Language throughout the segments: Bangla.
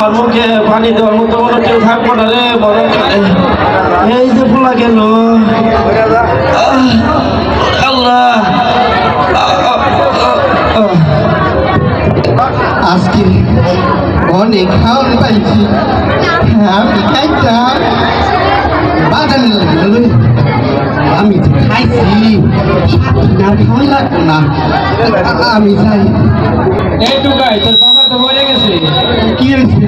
আমার মুখে পানি দেওয়ার মতো কোনো কেউ থাকব না রে কালে। এই যে ফোলা গেল আল্লাহ। আজকে অনেক খাওয়ান পাইছি। আমি খাইতাম। বাজারে লাগল। আমি খাইছি। না খাওয়াই লাগতো না। আমি যাই। এই টুকাই তোর বাবা তো মরে গেছে। কি হয়েছে?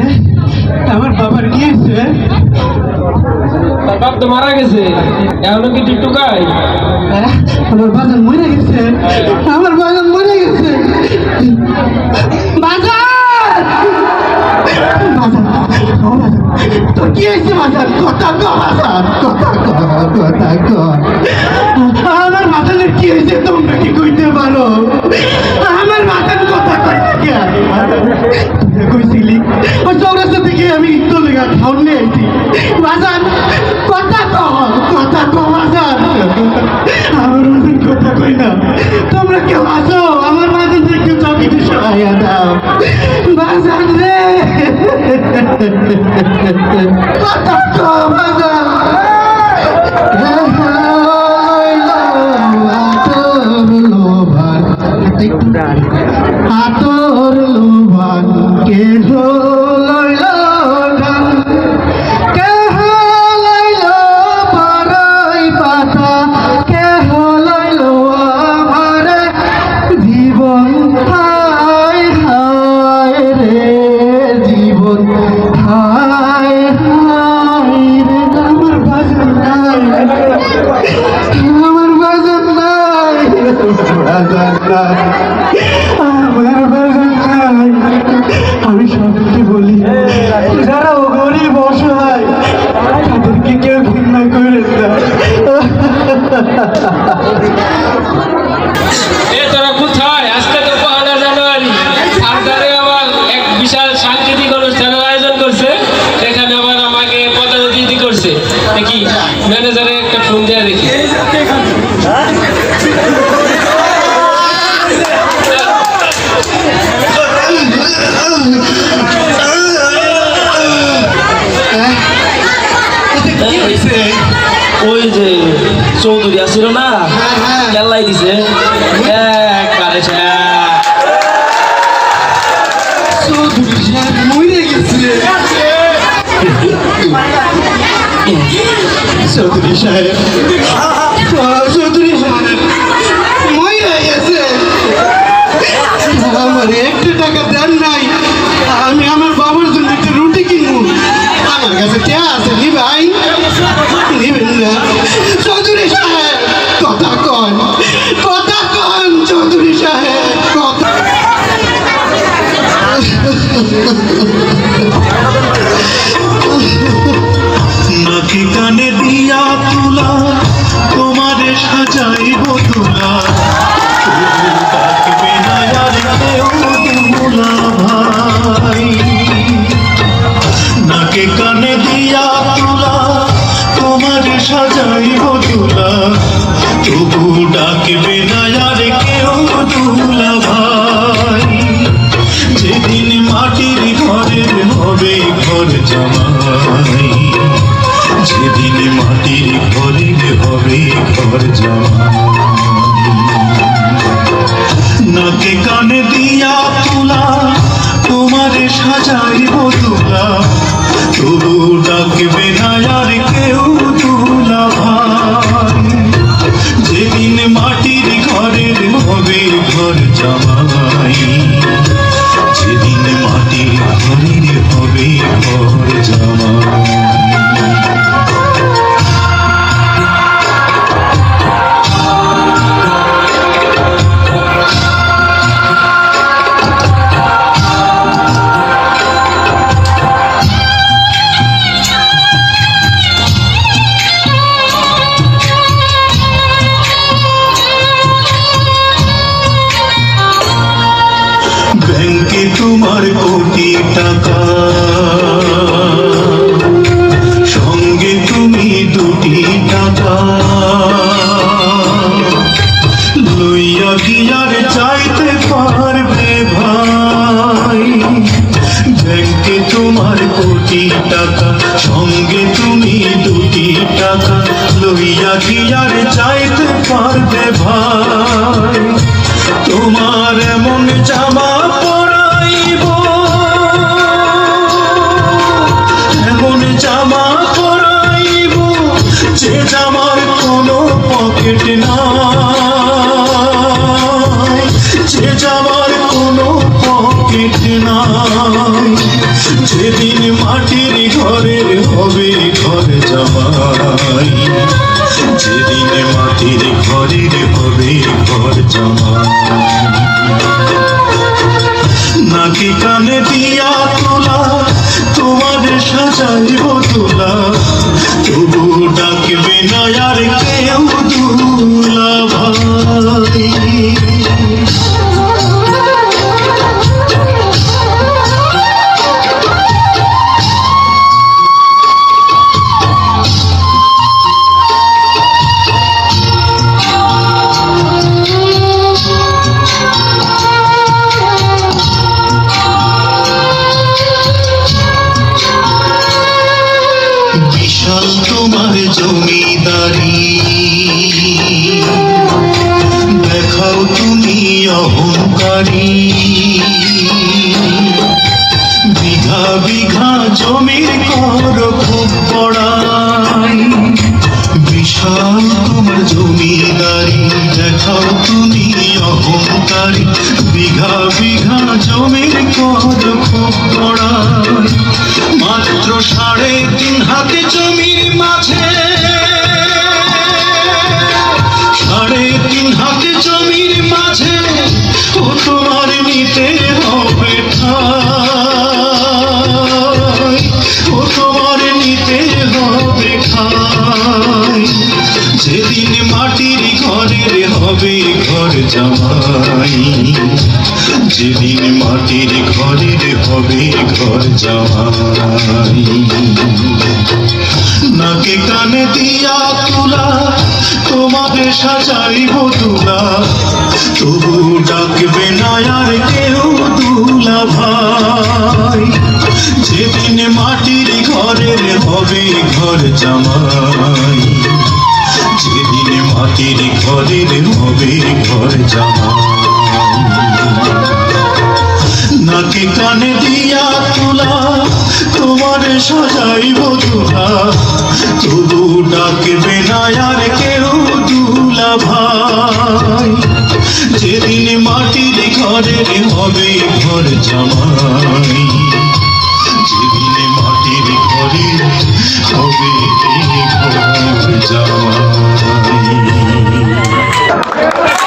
বাপ তো মারা গেছে। এখনও কি তুই টুকাই হ্যাঁ? আমার বাজার মরে গেছে। আমার বাজার মরে গেছে। বাজার! বাজার। তোর বাজার? কথা বাজার। কথা ক, কথা আমার মাথার কি হয়েছে, তোমরা কি কইতে পারো? আমার মাথার কথা কইতে কি? তুই কইছিলি ওই চৌরাস্তা থেকে আমি তোলে গা খাওন নিয়ে আইছি। বাজার! কথা ক কথা ক বাজার আমার মাঝে কথা কই না? তোমরা কেউ আসো? আমার মাঝে একটু চকিতে সহায়া দাও। বাজার রে! কথা ক বাজার আমি সবাইকে বলি যারা ও গরিব তাদেরকে কেউ ঘৃণা করে আজকে তো পয়লা জানুয়ারি। সরকারে আবার এক বিশাল সাংস্কৃতিক অনুষ্ঠানের আয়োজন করছে। এখানে আবার আমাকে পদাধিতি করছে। দেখি ম্যানেজারে একটা ফোন দেয়া দেখি। ওই যে চৌধুরী আসছিল না কেল্লাই দিছে চৌধুরী সাহেব নাকি কানে দিয়া তুলা তোমারে সাজাইব জামাই, যেদিন মাটির ঘরের হবে ঘর নাকে কানে দিয়া তুলা, তোমারে সাজাইব তুলা তবু ডাকবে না আর কেউ তুলা ভাই। যেদিন মাটির ঘরের হবে ঘর জামাই চাইতে তোমার টাকা, সঙ্গে তুমি দুটি টাকা, লইয়া কি আর যাইতে পারবে ভাই। তোমার এমন জামা হবে ঘরে জামাই। যেদিন মাটির ঘরের হবে ঘর জামাই। নাকি কানে দিয়া তোলা, তোমার সাজাইব জমিদারি দেখাও তুমি অহংকারী। বিঘা বিঘা জমির কর খুব পড়াই। বিশাল তোমার জমিদারি, দেখাও তুমি অহংকারী। বিঘা বিঘা জমির কর খুব পড়াই। মাত্র সাড়ে তিন হাতে জমির মাঝে ঘরের হবে ঘর জামাই। যেদিন মাটির ঘরের হবে ঘর জামাই। নাকে কানে দিয়া তুলা, তোমাকে সাজাইব তুলা তবু ডাকবে না আর কেউ দুলা ভাই। যেদিন মাটির ঘরের হবে ঘর জামাই। মাটির ঘরের হবে ঘর নাকে কানে দিয়া তোলা, তোমার সাজাইব তুলা তবু ডাকবে না আর কেউ দুলা ভাই। যেদিন মাটির ঘরের হবে ঘর জামাই, যেদিন মাটির ঘরে হবে ঘর জামাই। Yeah.